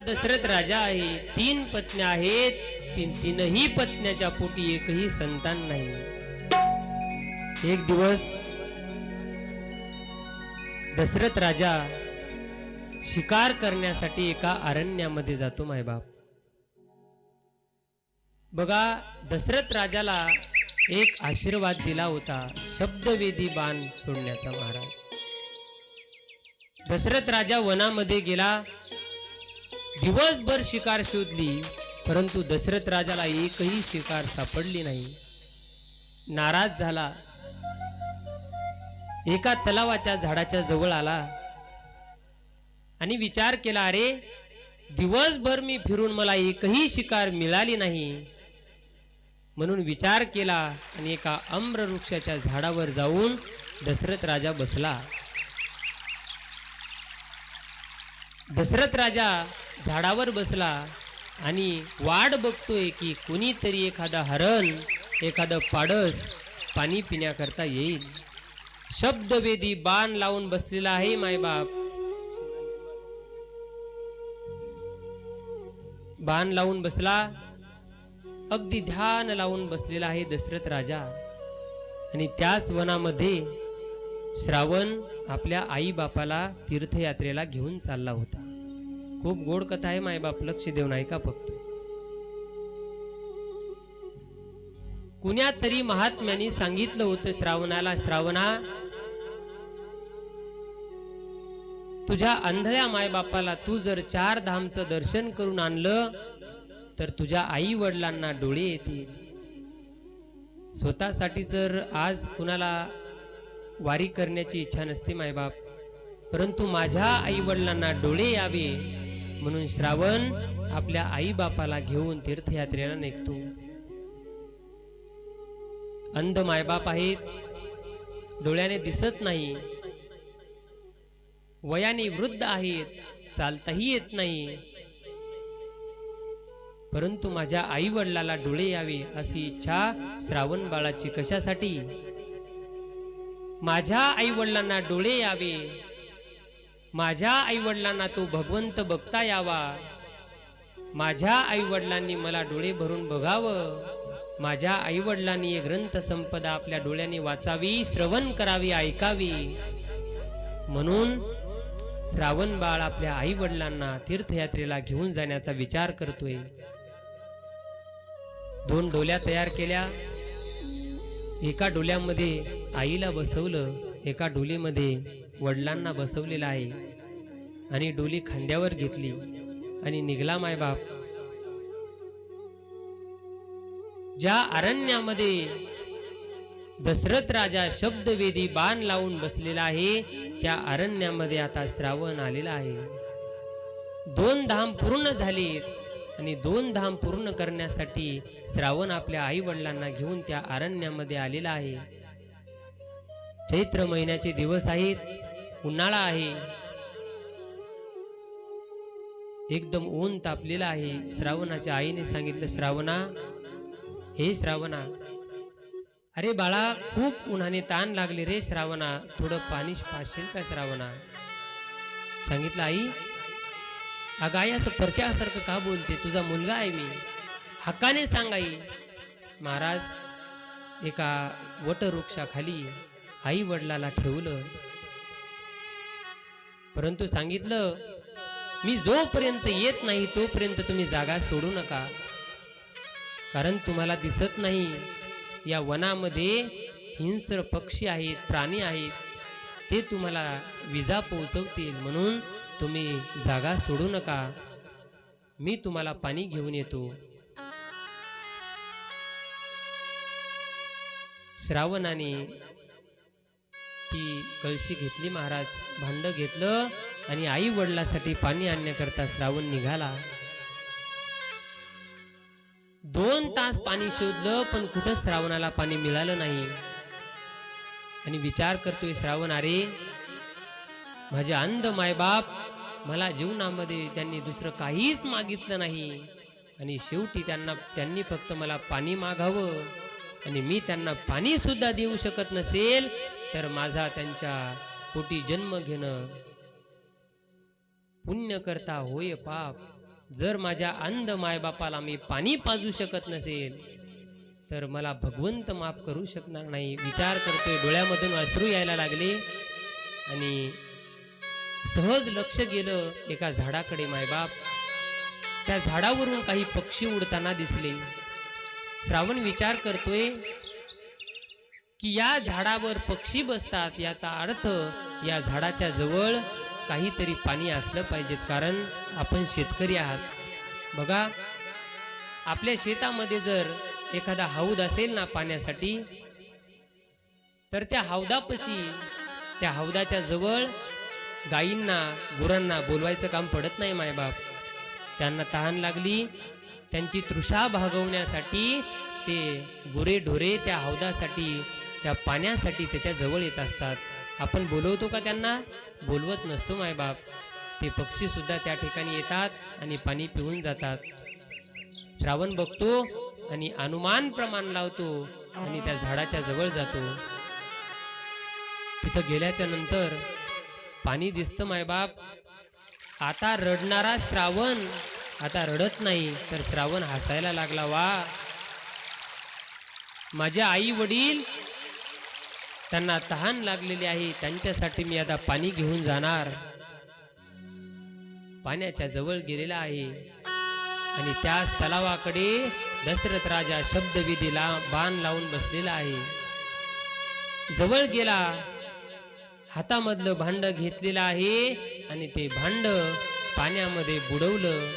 दशरथ राजा आहे. तीन पत्न्या आहेत. तीनही पत्न्याच्या पोटी एकही संतान नाही. एक दिवस दशरथ राजा शिकार करण्यासाठी एका अरण्यामध्ये जातो मायबाप बघा दशरथ राजाला एक आशीर्वाद दिला होता शब्दवेदी बाण सोडण्याचा महाराज. दशरथ राजा वनामध्ये गेला. दिवसभर शिकार शोधली परंतु दशरथ राजाला एकही शिकार सापडली नाही. नाराज झाला. एका तलावाच्या झाडाच्या जवळ आला आणि विचार केला अरे दिवसभर मी फिरून मला एकही शिकार मिळाली नाही. म्हणून विचार केला आणि एका आम्र वृक्षाच्या झाडावर जाऊन दशरथ राजा बसला. दशरथ राजा झाडावर बसला आणि वाट बघतोय की कुणीतरी एखादा हरण एखादं पाडस पाणी पिण्याकरता येईल. शब्दवेदी बाण लावून बसलेला आहे मायबाप बाण लावून बसला अगदी ध्यान लावून बसलेला आहे दशरथ राजा. आणि त्याच वनामध्ये श्रावण आपल्या आई बापाला तीर्थयात्रेला घेऊन चालला होता. खूप गोड कथा आहे मायबाप. लक्ष देऊन ऐका फक्त. कुण्या तरी महात्म्याने सांगितलं होतं श्रावणाला श्रावणा तुझ्या अंधळ्या मायबापाला तू जर चार धामचं दर्शन करून आणलं तर तुझ्या आई वडिलांना डोळे येतील. स्वतःसाठी जर आज कुणाला वारी करण्याची इच्छा नसते मायबाप परंतु माझ्या आई वडिलांना डोळे यावे म्हणून श्रावण आपल्या आई बापाला घेऊन तीर्थयात्रेला निघतो. अंध मायबाप आहेत. डोळ्याने दिसत नाही. वयाने वृद्ध आहेत. चालताही येत नाही. परंतु माझ्या आई वडिलाला डोळे यावे अशी इच्छा श्रावण बाळाची कशासाठी? माझ्या आई वडिलांना डोळे यावे. माझ्या आई वडिलांना तो भगवंत बघता यावा. माझ्या आई वडिलांनी मला डोळे भरून बघावं. माझ्या आई वडिलांनी हे ग्रंथ संपदा आपल्या डोळ्याने वाचावी श्रवण करावी ऐकावी. म्हणून श्रावण बाळ आपल्या आई वडिलांना तीर्थयात्रेला घेऊन जाण्याचा विचार करतोय. दोन डोल्या तयार केल्या. एका डोल्यामध्ये आईला बसवलं एका डोलीमध्ये वडिलांना बसवलेला आहे. आणि डोली खांद्यावर घेतली आणि निघला मायबाप. ज्या अरण्यामध्ये दशरथ राजा शब्दवेदी बाण लावून बसलेला आहे त्या अरण्यामध्ये आता श्रावण आलेला आहे. दोन धाम पूर्ण झालीत आणि दोन धाम पूर्ण करण्यासाठी श्रावण आपल्या आई वडिलांना घेऊन त्या अरण्यामध्ये आलेला आहे. चैत्र महिन्याचे दिवस आहेत. उन्हाळा आहे. एकदम ऊन तापलेला आहे. श्रावणाच्या आईने सांगितलं श्रावणा हे श्रावणा. अरे बाळा खूप उन्हाने ताण लागले रे श्रावणा. थोडं पाणी पाशील का श्रावणा? सांगितलं आई अगं आई असं परक्यासारखं का बोलते? तुझा मुलगा आहे मी. हक्काने सांग आई. महाराज एका वटवृक्षाखाली आई वडिलाला ठेवलं. परंतु सांगितलं मी जोपर्यंत येत नाही तोपर्यंत तुम्ही जागा सोडू नका. कारण तुम्हाला दिसत नाही या वनामध्ये हिंस्र पक्षी आहेत प्राणी आहेत. ते तुम्हाला विजा पोहोचवतील. म्हणून तुम्ही जागा सोडू नका. मी तुम्हाला पाणी घेऊन येतो. श्रावणाने ती कळशी घेतली महाराज भांड घेतलं आणि आई वडिलासाठी पाणी आणण्याकरता श्रावण निघाला. दोन तास पाणी शोधलं पण कुठं श्रावणाला पाणी मिळालं नाही. आणि विचार करतोय श्रावण अरे माझे अंध मायबाप मला जीवनामध्ये त्यांनी दुसरं काहीच मागितलं नाही. आणि शेवटी त्यांना त्यांनी फक्त मला पाणी मागावं आणि मी त्यांना पाणी सुद्धा देऊ शकत नसेल तर माझा त्यांच्या पोटी जन्म घेणं पुण्य करता होय पाप. जर माझ्या अंध मायबापाला मी पाणी पाजू शकत नसेल तर मला भगवंत माफ करू शकणार नाही. विचार करतोय डोळ्यामधून अश्रू यायला लागले आणि सहज लक्ष गेलं एका झाडाकडे मायबाप. त्या झाडावरून काही पक्षी उडताना दिसले. श्रावण विचार करतोय की या झाडावर पक्षी बसतात याचा अर्थ या झाडाच्या जवळ काहीतरी पाणी असलं पाहिजेत कारण आपण शेतकरी आहात. बघा आपल्या शेतामध्ये जर एखादा हौद असेल ना पाण्यासाठी तर त्या हौदापाशी त्या हौदाच्या जवळ गायींना गुरांना बोलवायचं काम पडत नाही मायबाप त्यांना तहान लागली त्यांची तृषा भागवण्यासाठी ते गुरे ढोरे त्या हौदासाठी त्या पाण्यासाठी त्याच्याजवळ येत असतात. आपण बोलवतो का त्यांना? बोलवत नसतो मायबाप ते पक्षी सुद्धा त्या ठिकाणी येतात आणि पाणी पिऊन जातात. श्रावण बघतो आणि अनुमान प्रमाण लावतो आणि त्या झाडाच्या जवळ जातो. तिथं गेल्याच्यानंतर पाणी दिसतं मायबाप आता रडणारा श्रावण. आता रडत नाही तर श्रावण हसायला लागला वा. माझे आई वडील त्यांना तहान लागलेली आहे त्यांच्यासाठी मी आता पाणी घेऊन जाणार. पाण्याच्या जवळ गेलेला आहे. आणि त्याच तलावाकडे दशरथ राजा शब्दविधीला बाण लावून बसलेला आहे. जवळ गेला. हातामधलं भांड घेतलेलं आहे आणि ते भांड पाण्यामध्ये बुडवलं.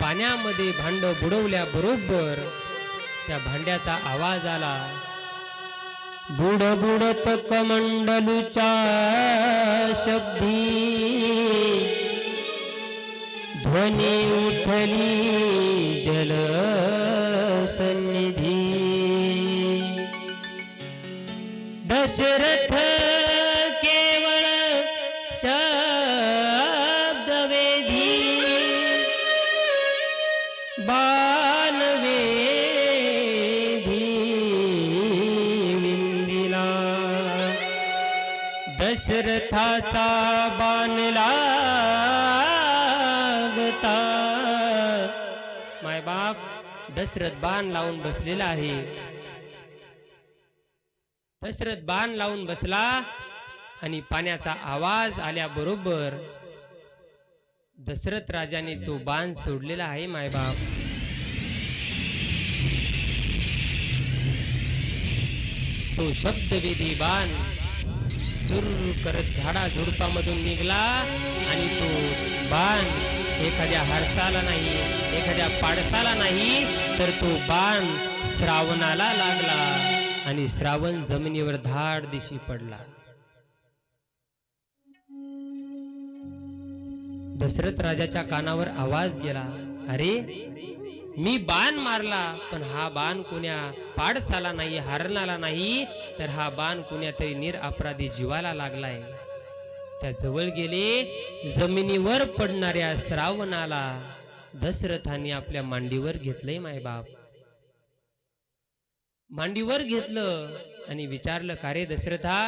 पाण्यामध्ये भांड बुडवल्याबरोबर त्या भांड्याचा आवाज आला. बुडबुडत कमंडलूच्या शब्दी. ध्वनी उठली जल सन्निधी दशरथ बाण लागता. मायबाप दशरथ बाण लावून बसलेला आहे. दशरथ बाण लावून बसला आणि पाण्याचा आवाज आल्याबरोबर दशरथ राजाने तो बाण सोडलेला आहे मायबाप तो शब्दवेधी बाण सुर करत झाडा झुडपामधून निघला आणि तो बाण एखाद्या हरसाला नाही एखाद्या पाडसाला नाही तर तो बाण श्रावणाला लागला आणि श्रावण जमिनीवर धाड दिशी पडला. दशरथ राजाच्या कानावर आवाज गेला अरे मी बाण मारला पण हा बाण कोण्या पाडसाला नाही हरणाला नाही तर हा बाण कोण्या तरी निरअपराधी जीवाला लागलाय. त्या जवळ गेले जमिनीवर पडणाऱ्या श्रावणाला दशरथाने आपल्या मांडीवर घेतलंय मायबाप मांडीवर घेतलं आणि विचारलं का रे दशरथा?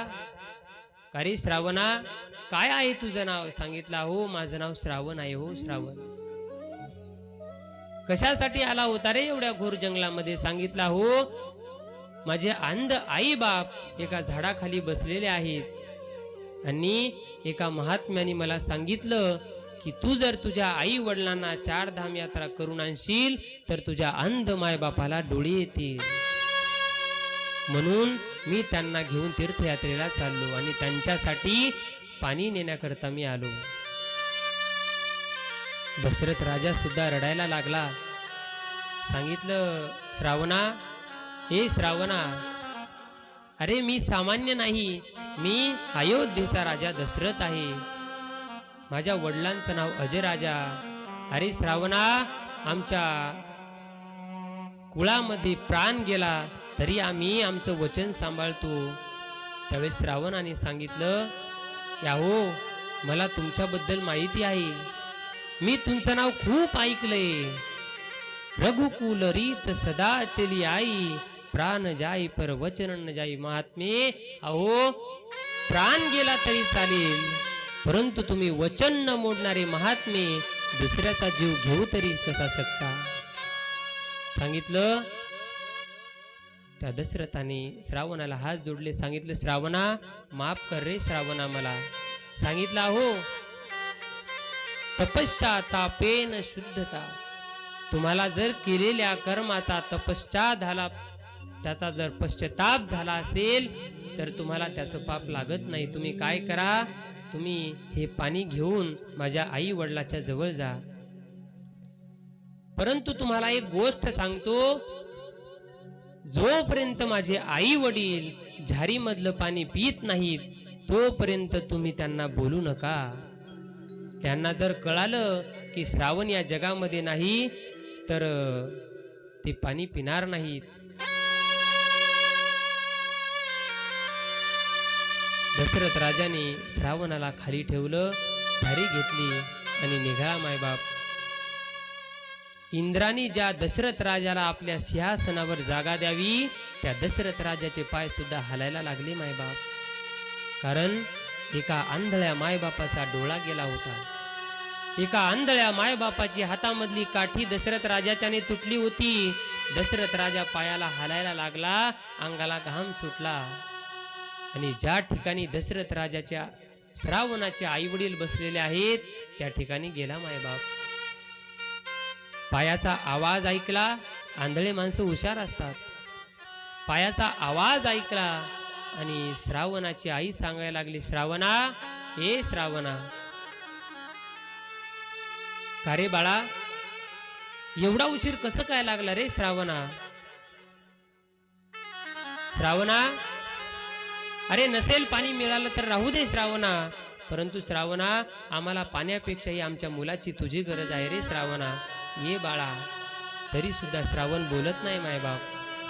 का रे श्रावणा? काय आहे तुझं नाव? सांगितलं हो माझं नाव श्रावण आहे हो श्रावण. कशासाठी आला होता रे एवढ्या घोर जंगलामध्ये सांगितला हो माझे अंध आई बाप एका झाडाखाली बसलेले आहेत. आणि एका महात्म्याने मला सांगितलं की तू जर तुझ्या आई वडिलांना चार धाम यात्रा करून आणशील तर तुझ्या अंध मायबापाला डोळे येतील. म्हणून मी त्यांना घेऊन तीर्थयात्रेला चाललो आणि त्यांच्यासाठी पाणी नेण्याकरता मी आलो. दशरथ राजा सुद्धा रडायला लागला. सांगितलं श्रावणा हे श्रावणा अरे मी सामान्य नाही मी अयोध्येचा राजा दशरथ आहे. माझ्या वडिलांचं नाव अजय राजा अरे श्रावणा आमच्या कुळामध्ये प्राण गेला तरी आम्ही आमचं वचन सांभाळतो. त्यावेळेस श्रावणाने सांगितलं या हो मला तुमच्याबद्दल माहिती आहे. मी तुमचं नाव खूप ऐकलंय. रघुकुल रीत सदा चली आई प्राण जाई पर वचन न जाई महात्मे. अहो प्राण गेला तरी चालेल परंतु तुम्ही वचन न मोडणारे महात्मे दुसऱ्याचा जीव घेऊ तरी कसा शकता? सांगितलं? त्या दशरथाने श्रावणाला हात जोडले सांगितलं श्रावणा माफ कर रे श्रावणा मला. सांगितलं हो तपश्चा तापेन शुद्धता. तुम्हाला जर केलेल्या कर्माचा तपश्चा झाला त्याचा जर पश्चाताप झाला असेल तर तुम्हाला त्याचं पाप लागत नाही. तुम्ही काय करा? तुम्ही हे पाणी घेऊन माझ्या आई वडिलाच्या जवळ जा. परंतु तुम्हाला एक गोष्ट सांगतो. जोपर्यंत माझे आई वडील झारीमधलं पाणी पित नाहीत तोपर्यंत तुम्ही त्यांना बोलू नका. त्यांना जर कळालं की श्रावण या जगामध्ये नाही तर ते पाणी पिणार नाहीत. दशरथ राजाने श्रावणाला खाली ठेवलं झारी घेतली आणि निघाला मायबाप. इंद्रानी ज्या दशरथ राजाला आपल्या सिंहासनावर जागा द्यावी त्या दशरथ राजाचे पाय सुद्धा हलायला लागले मायबाप. कारण एका आंधळ्या मायबापाचा डोळा गेला होता. एका आंधळ्या मायबापाची हातामधली काठी दशरथ राजाच्याने तुटली होती. दशरथ राजा पायाला हालायला लागला अंगाला घाम सुटला. आणि ज्या ठिकाणी दशरथ राजाच्या श्रावणाचे आई वडील बसलेले आहेत त्या ठिकाणी गेला मायबाप. पायाचा आवाज ऐकला आंधळे माणसं हुशार असतात. पायाचा आवाज ऐकला आणि श्रावणाची आई सांगायला लागली श्रावणा हे श्रावणा का रे बाळा? एवढा उशीर कसं काय लागला रे श्रावणा? श्रावणा? अरे नसेल पाणी मिळालं तर राहू दे श्रावणा. परंतु श्रावणा आम्हाला पाण्यापेक्षाही आमच्या मुलाची तुझी गरज आहे रे श्रावणा. ये बाळा. तरी सुद्धा श्रावण बोलत नाही मायबाप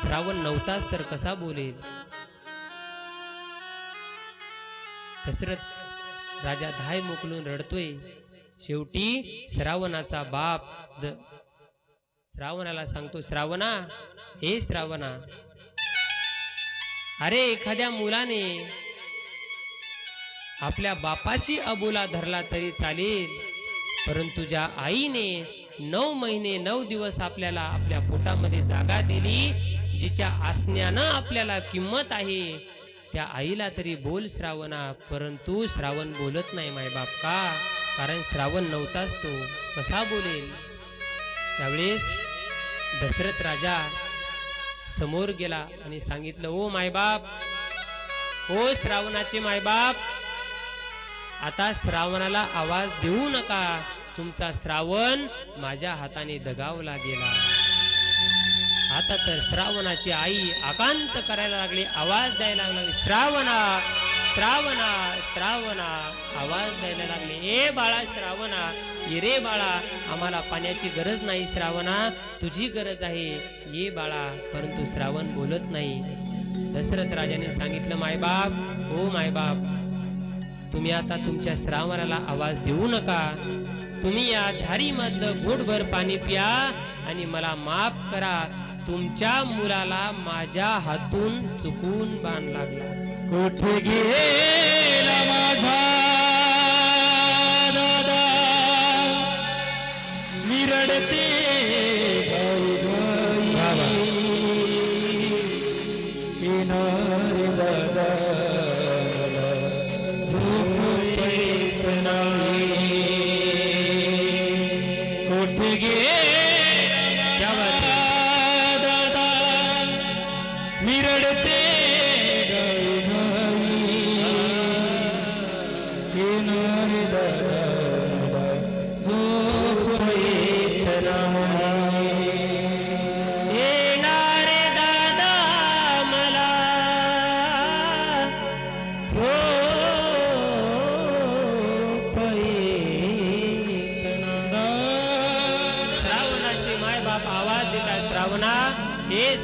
श्रावण नव्हताच तर कसा बोलेल? दशरथ राजा धाय मोकलून रडतोय. शेवटी श्रावणाचा बाप द श्रावणाला सांगतो श्रावणा हे श्रावणा अरे एखाद्या मुलाने आपल्या बापाशी अबोला धरला तरी चालेल परंतु ज्या आईने नऊ महिने नऊ दिवस आपल्याला आपल्या पोटामध्ये जागा दिली जिच्या आसण्यानं आपल्याला किंमत आहे त्या आईला तरी बोल श्रावणा परंतु श्रावण बोलत नाही मायबाप का? कारण श्रावण नव्हताच तो. कसा बोलेल? त्यावेळेस दशरथ राजा समोर गेला आणि सांगितलं ओ मायबाप ओ श्रावणाचे मायबाप आता श्रावणाला आवाज देऊ नका. तुमचा श्रावण माझ्या हाताने दगावला गेला. आता तर श्रावणाची आई आकांत करायला लागली आवाज द्यायला लागली श्रावणा श्रावणा श्रावणा आवाज द्यायला लागले. ए बाळा श्रावणा ये रे बाळा आम्हाला पाण्याची गरज नाही श्रावणा तुझी गरज आहे. ये बाळा परंतु श्रावण बोलत नाही. दशरथ राजाने सांगितलं मायबाप हो मायबाप तुम्ही आता तुमच्या श्रावणाला आवाज देऊ नका. तुम्ही या झारीमधलं घोटभर पाणी प्या आणि मला माफ करा. तुमच्या मुलाला माझ्या हातून चुकून बाण लागला. कुठे गेला माझा दादा. मी रडते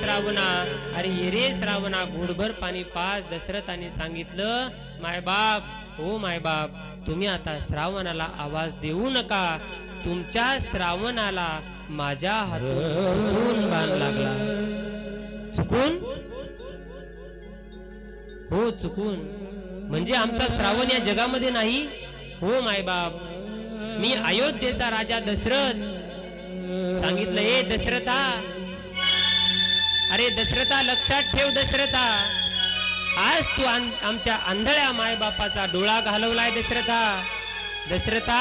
श्रावणा. अरे ये रे श्रावणा घोडभर पाणी पाच दशरथाने सांगितलं माय बाप हो माय बाप तुम्ही आता श्रावणाला आवाज देऊ नका. तुमच्या श्रावणाला माझ्या हातून बाण लागला. चुकून? हो चुकून. म्हणजे आमचा श्रावण या जगामध्ये नाही? हो मायबाप मी अयोध्येचा राजा दशरथ. सांगितलं ए दशरथा अरे दशरथा लक्षात ठेव दशरथा. आज तू आमच्या आंधळ्या मायबापाचा डोळा घालवलाय दशरथा. दशरथा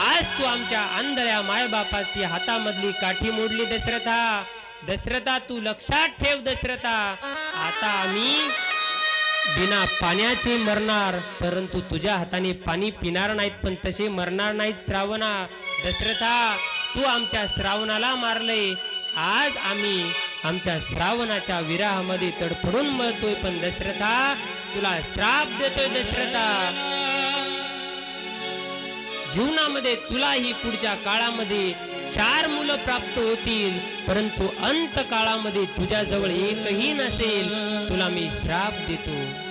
आज तू आमच्या आंधळ्या मायबापाची हातामधली काठी मोडली दशरथा. दशरथा तू लक्षात ठेव दशरथा. आता आम्ही बिना पाण्याचे मरणार परंतु तुझ्या हाताने पाणी पिणार नाहीत पण तसे मरणार नाहीत श्रावणा. दशरथा तू आमच्या श्रावणाला मारले आज आम्ही आमच्या श्रावणाच्या विराहामध्ये तडफडून मरतोय पण दशरथा. तुला श्राप देतोय दशरथा. जीवनामध्ये तुलाही पुढच्या काळामध्ये चार मुलं प्राप्त होतील परंतु अंत काळामध्ये तुझ्याजवळ एकही नसेल. तुला मी श्राप देतो.